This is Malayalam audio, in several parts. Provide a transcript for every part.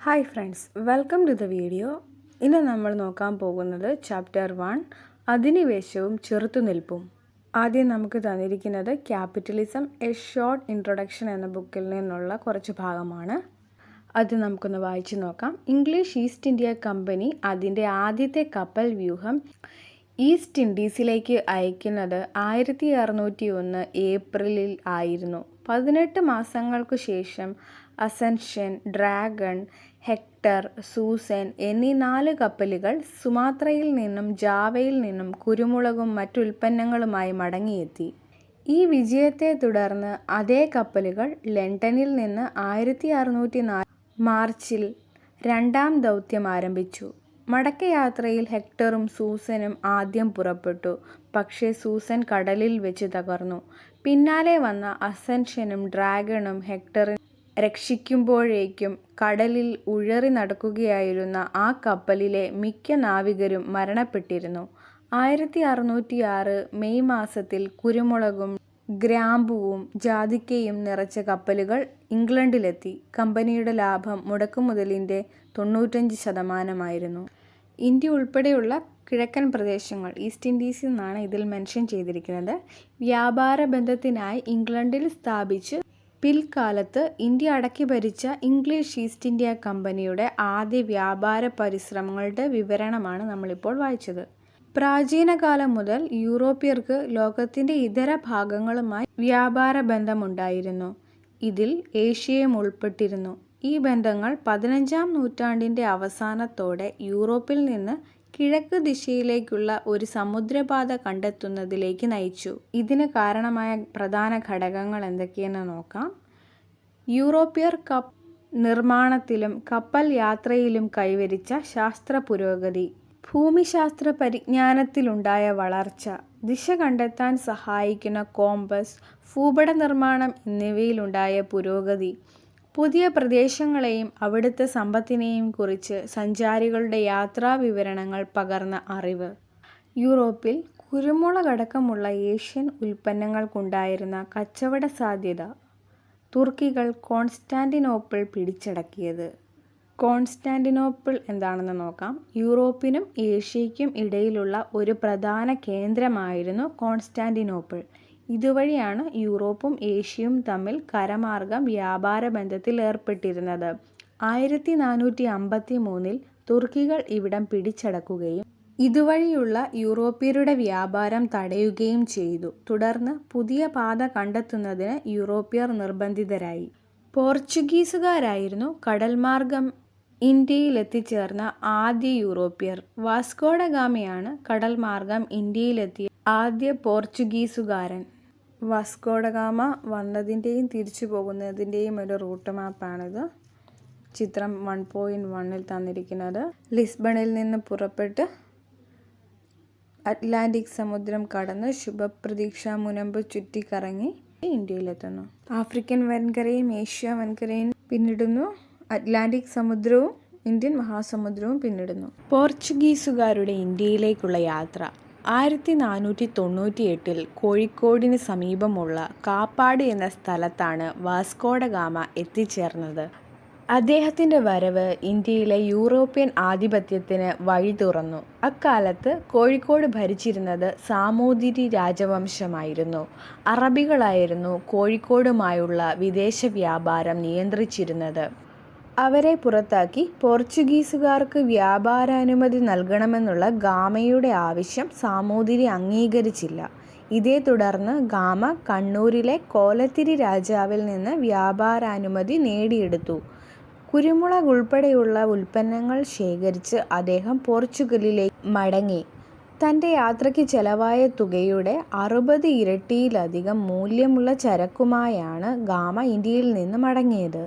Hi friends welcome to the video ഇന്ന് നമ്മൾ നോക്കാൻ പോകുന്നത് ചാപ്റ്റർ വൺ അധിനിവേശവും ചെറുത്തുനിൽപ്പും ആദ്യം നമുക്ക് തന്നിരിക്കുന്നത് ക്യാപിറ്റലിസം എ ഷോർട്ട് ഇൻട്രൊഡക്ഷൻ എന്ന ബുക്കിൽ നിന്നുള്ള കുറച്ച് ഭാഗമാണ്. അത് നമുക്കൊന്ന് വായിച്ചു നോക്കാം. ഇംഗ്ലീഷ് ഈസ്റ്റ് ഇന്ത്യ കമ്പനി അതിന്റെ ആദ്യത്തെ കപ്പൽ വ്യൂഹം ഈസ്റ്റ് ഇൻഡീസിലേക്ക് അയക്കുന്നത് ആയിരത്തി അറുന്നൂറ്റി ഒന്ന് ഏപ്രിലിൽ ആയിരുന്നു. പതിനെട്ട് മാസങ്ങൾക്കു ശേഷം അസൻഷൻ ഡ്രാഗൺ ഹെക്ടർ സൂസൻ എന്നീ നാല് കപ്പലുകൾ സുമാത്രയിൽ നിന്നും ജാവയിൽ നിന്നും കുരുമുളകും മറ്റുൽപ്പന്നങ്ങളുമായി മടങ്ങിയെത്തി. ഈ വിജയത്തെ തുടർന്ന് അതേ കപ്പലുകൾ ലണ്ടനിൽ നിന്ന് ആയിരത്തി അറുന്നൂറ്റി നാല് മാർച്ചിൽ രണ്ടാം ദൗത്യം ആരംഭിച്ചു. മടക്കയാത്രയിൽ ഹെക്ടറും സൂസനും ആദ്യം പുറപ്പെട്ടു. പക്ഷേ സൂസൻ കടലിൽ വെച്ച് തകർന്നു. പിന്നാലെ വന്ന അസെൻഷനും ഡ്രാഗണും ഹെക്ടറിനെ രക്ഷിക്കുമ്പോഴേക്കും കടലിൽ ഉഴറി നടക്കുകയായിരുന്ന ആ കപ്പലിലെ മിക്ക നാവികരും മരണപ്പെട്ടിരുന്നു. ആയിരത്തി അറുന്നൂറ്റിയാറ് മെയ് മാസത്തിൽ കുരുമുളകും ഗ്രാമ്പുവും ജാതിക്കയും നിറച്ച കപ്പലുകൾ ഇംഗ്ലണ്ടിലെത്തി. കമ്പനിയുടെ ലാഭം മുടക്കുമുതലിന്റെ തൊണ്ണൂറ്റഞ്ച് ശതമാനമായിരുന്നു. ഇന്ത്യ ഉൾപ്പെടെയുള്ള കിഴക്കൻ പ്രദേശങ്ങൾ ഈസ്റ്റ് ഇൻഡീസിൽ നിന്നാണ് ഇതിൽ മെൻഷൻ ചെയ്തിരിക്കുന്നത്. വ്യാപാര ബന്ധത്തിനായി ഇംഗ്ലണ്ടിൽ സ്ഥാപിച്ച് പിൽക്കാലത്ത് ഇന്ത്യ അടക്കി ഭരിച്ച ഇംഗ്ലീഷ് ഈസ്റ്റ് ഇന്ത്യ കമ്പനിയുടെ ആദ്യ വ്യാപാര പരിശ്രമങ്ങളുടെ വിവരണമാണ് നമ്മളിപ്പോൾ വായിച്ചത്. പ്രാചീന കാലം മുതൽ യൂറോപ്യർക്ക് ലോകത്തിന്റെ ഇതര ഭാഗങ്ങളുമായി വ്യാപാര ബന്ധമുണ്ടായിരുന്നു. ഇതിൽ ഏഷ്യയും ഉൾപ്പെട്ടിരുന്നു. ഈ ബന്ധങ്ങൾ പതിനഞ്ചാം നൂറ്റാണ്ടിന്റെ അവസാനത്തോടെ യൂറോപ്പിൽ നിന്ന് കിഴക്ക് ദിശയിലേക്കുള്ള ഒരു സമുദ്രപാത കണ്ടെത്തുന്നതിലേക്ക് നയിച്ചു. ഇതിന് കാരണമായ പ്രധാന ഘടകങ്ങൾ എന്തൊക്കെയെന്ന് നോക്കാം. യൂറോപ്യർ കപ്പ് നിർമ്മാണത്തിലും കപ്പൽ യാത്രയിലും കൈവരിച്ച ശാസ്ത്ര പുരോഗതി ഭൂമിശാസ്ത്ര പരിജ്ഞാനത്തിലുണ്ടായ വളർച്ച ദിശ കണ്ടെത്താൻ സഹായിക്കുന്ന കോമ്പസ് ഭൂപട നിർമ്മാണം എന്നിവയിലുണ്ടായ പുരോഗതി പുതിയ പ്രദേശങ്ങളെയും അവിടുത്തെ സമ്പത്തിനെയും കുറിച്ച് സഞ്ചാരികളുടെ യാത്രാ വിവരണങ്ങൾ പകർന്ന അറിവ്. യൂറോപ്പിൽ കുരുമുളകടക്കമുള്ള ഏഷ്യൻ ഉൽപ്പന്നങ്ങൾക്കുണ്ടായിരുന്ന കച്ചവട സാധ്യത തുർക്കികൾ കോൺസ്റ്റാന്റിനോപ്പിൾ പിടിച്ചടക്കിയത്. കോൺസ്റ്റാന്റിനോപ്പിൾ എന്താണെന്ന് നോക്കാം. യൂറോപ്പിനും ഏഷ്യയ്ക്കും ഇടയിലുള്ള ഒരു പ്രധാന കേന്ദ്രമായിരുന്നു കോൺസ്റ്റാന്റിനോപ്പിൾ. ഇതുവഴിയാണ് യൂറോപ്പും ഏഷ്യയും തമ്മിൽ കരമാർഗം വ്യാപാര ബന്ധത്തിൽ ഏർപ്പെട്ടിരുന്നത്. ആയിരത്തി നാനൂറ്റി അമ്പത്തി മൂന്നിൽ തുർക്കികൾ ഇവിടം പിടിച്ചടക്കുകയും ഇതുവഴിയുള്ള യൂറോപ്യരുടെ വ്യാപാരം തടയുകയും ചെയ്തു. തുടർന്ന് പുതിയ പാത കണ്ടെത്തുന്നതിന് യൂറോപ്യർ നിർബന്ധിതരായി. പോർച്ചുഗീസുകാരായിരുന്നു കടൽമാർഗം ഇന്ത്യയിൽ എത്തിച്ചേർന്ന ആദ്യ യൂറോപ്യർ. വാസ്കോഡഗാമയാണ് കടൽമാർഗം ഇന്ത്യയിലെത്തിയ ആദ്യ പോർച്ചുഗീസുകാരൻ. വാസ്കോഡഗാമ വന്നതിന്റെയും തിരിച്ചു പോകുന്നതിന്റെയും ഒരു റൂട്ട് മാപ്പാണിത്. ചിത്രം വൺ പോയിന്റ് വണ്ണിൽ തന്നിരിക്കുന്നത്. ലിസ്ബണിൽ നിന്ന് പുറപ്പെട്ട് അറ്റ്ലാന്റിക് സമുദ്രം കടന്ന് ശുഭപ്രതീക്ഷ മുനമ്പ് ചുറ്റിക്കറങ്ങി ഇന്ത്യയിലെത്തുന്നു. ആഫ്രിക്കൻ വൻകരയും ഏഷ്യ വൻകരയും പിന്നിടുന്നു. അറ്റ്ലാന്റിക് സമുദ്രവും ഇന്ത്യൻ മഹാസമുദ്രവും പിന്നിടുന്നു. പോർച്ചുഗീസുകാരുടെ ഇന്ത്യയിലേക്കുള്ള യാത്ര. ആയിരത്തി നാനൂറ്റി തൊണ്ണൂറ്റി എട്ടിൽ കോഴിക്കോടിന് സമീപമുള്ള കാപ്പാട് എന്ന സ്ഥലത്താണ് വാസ്കോഡ ഗാമ എത്തിച്ചേർന്നത്. അദ്ദേഹത്തിന്റെ വരവ് ഇന്ത്യയിലെ യൂറോപ്യൻ ആധിപത്യത്തിന് വഴി തുറന്നു. അക്കാലത്ത് കോഴിക്കോട് ഭരിച്ചിരുന്നത് സാമൂതിരി രാജവംശമായിരുന്നു. അറബികളായിരുന്നു കോഴിക്കോടുമായുള്ള വിദേശ വ്യാപാരം നിയന്ത്രിച്ചിരുന്നത്. അവരെ പുറത്താക്കി പോർച്ചുഗീസുകാർക്ക് വ്യാപാരാനുമതി നൽകണമെന്നുള്ള ഗാമയുടെ ആവശ്യം സാമൂതിരി അംഗീകരിച്ചില്ല. ഇതേ തുടർന്ന് ഗാമ കണ്ണൂരിലെ കോലത്തിരി രാജാവിൽ നിന്ന് വ്യാപാരാനുമതി നേടിയെടുത്തു. കുരുമുളക് ഉൾപ്പെടെയുള്ള ഉൽപ്പന്നങ്ങൾ ശേഖരിച്ച് അദ്ദേഹം പോർച്ചുഗലിലേക്ക് മടങ്ങി. തന്റെ യാത്രയ്ക്ക് ചെലവായ തുകയുടെ അറുപത് ഇരട്ടിയിലധികം മൂല്യമുള്ള ചരക്കുമായാണ് ഗാമ ഇന്ത്യയിൽ നിന്ന് മടങ്ങിയത്.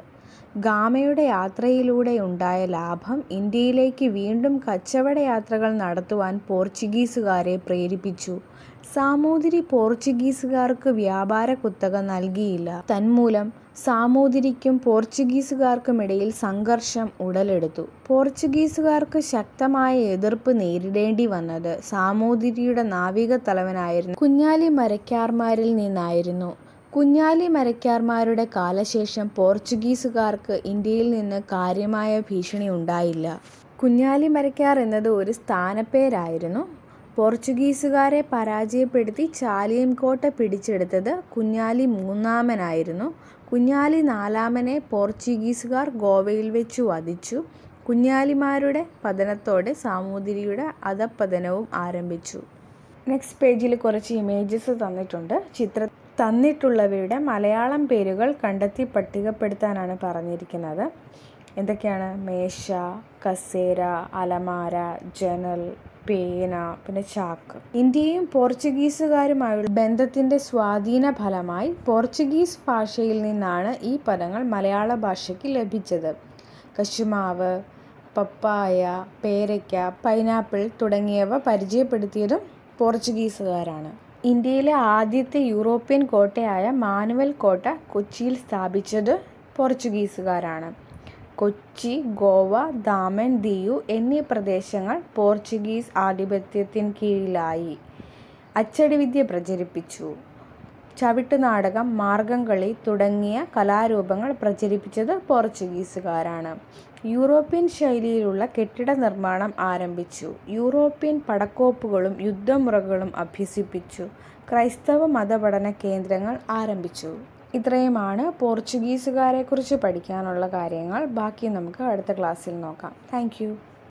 ഗാമയുടെ യാത്രയിലൂടെ ഉണ്ടായ ലാഭം ഇന്ത്യയിലേക്ക് വീണ്ടും കച്ചവട യാത്രകൾ നടത്തുവാൻ പോർച്ചുഗീസുകാരെ പ്രേരിപ്പിച്ചു. സാമൂതിരി പോർച്ചുഗീസുകാർക്ക് വ്യാപാര കുത്തക നൽകിയില്ല. തന്മൂലം സാമൂതിരിക്കും പോർച്ചുഗീസുകാർക്കുമിടയിൽ സംഘർഷം ഉടലെടുത്തു. പോർച്ചുഗീസുകാർക്ക് ശക്തമായ എതിർപ്പ് നേരിടേണ്ടി വന്നത് സാമൂതിരിയുടെ നാവിക തലവനായിരുന്നു കുഞ്ഞാലി മരക്കാർമാരിൽ നിന്നായിരുന്നു. കുഞ്ഞാലി മരയ്ക്കാർമാരുടെ കാലശേഷം പോർച്ചുഗീസുകാർക്ക് ഇന്ത്യയിൽ നിന്ന് കാര്യമായ ഭീഷണി ഉണ്ടായില്ല. കുഞ്ഞാലി മരയ്ക്കാർ എന്നത് ഒരു സ്ഥാനപ്പേരായിരുന്നു. പോർച്ചുഗീസുകാരെ പരാജയപ്പെടുത്തി ചാലിയം കോട്ട പിടിച്ചെടുത്തത് കുഞ്ഞാലി മൂന്നാമനായിരുന്നു. കുഞ്ഞാലി നാലാമനെ പോർച്ചുഗീസുകാർ ഗോവയിൽ വെച്ചു വധിച്ചു. കുഞ്ഞാലിമാരുടെ പതനത്തോടെ സാമൂതിരിയുടെ അധഃപതനവും ആരംഭിച്ചു. നെക്സ്റ്റ് പേജിൽ കുറച്ച് ഇമേജസ് തന്നിട്ടുണ്ട്. ചിത്ര തന്നിട്ടുള്ളവയുടെ മലയാളം പേരുകൾ കണ്ടെത്തി പട്ടികപ്പെടുത്താനാണ് പറഞ്ഞിരിക്കുന്നത്. എന്തൊക്കെയാണ്? മേശ, കസേര, അലമാര, ജനൽ, പേന, പിന്നെ ചാക്ക്. ഇന്ത്യയും പോർച്ചുഗീസുകാരുമായുള്ള ബന്ധത്തിന്റെ സ്വാധീന ഫലമായി പോർച്ചുഗീസ് ഭാഷയിൽ നിന്നാണ് ഈ പദങ്ങൾ മലയാള ഭാഷയ്ക്ക് ലഭിച്ചത്. കശുമാവ്, പപ്പായ, പേരയ്ക്ക, പൈനാപ്പിൾ തുടങ്ങിയവ പരിചയപ്പെടുത്തിയതും പോർച്ചുഗീസുകാരാണ്. ഇന്ത്യയിലെ ആദ്യത്തെ യൂറോപ്യൻ കോട്ടയായ മാനുവൽ കോട്ട കൊച്ചിയിൽ സ്ഥാപിച്ചത് പോർച്ചുഗീസുകാരാണ്. കൊച്ചി, ഗോവ, ദാമൻ, ദിയു എന്നീ പ്രദേശങ്ങൾ പോർച്ചുഗീസ് ആധിപത്യത്തിന് കീഴിലായി. അച്ചടിവിദ്യ പ്രചരിപ്പിച്ചു. ചവിട്ടുനാടകം, മാർഗംകളി തുടങ്ങിയ കലാരൂപങ്ങൾ പ്രചരിപ്പിച്ചത് പോർച്ചുഗീസുകാരാണ്. യൂറോപ്യൻ ശൈലിയിലുള്ള കെട്ടിട നിർമ്മാണം ആരംഭിച്ചു. യൂറോപ്യൻ പടക്കോപ്പുകളും യുദ്ധമുറകളും അഭ്യസിപ്പിച്ചു. ക്രൈസ്തവ മതപഠന കേന്ദ്രങ്ങൾ ആരംഭിച്ചു. ഇത്രയുമാണ് പോർച്ചുഗീസുകാരെക്കുറിച്ച് പഠിക്കാനുള്ള കാര്യങ്ങൾ. ബാക്കി നമുക്ക് അടുത്ത ക്ലാസ്സിൽ നോക്കാം. താങ്ക്.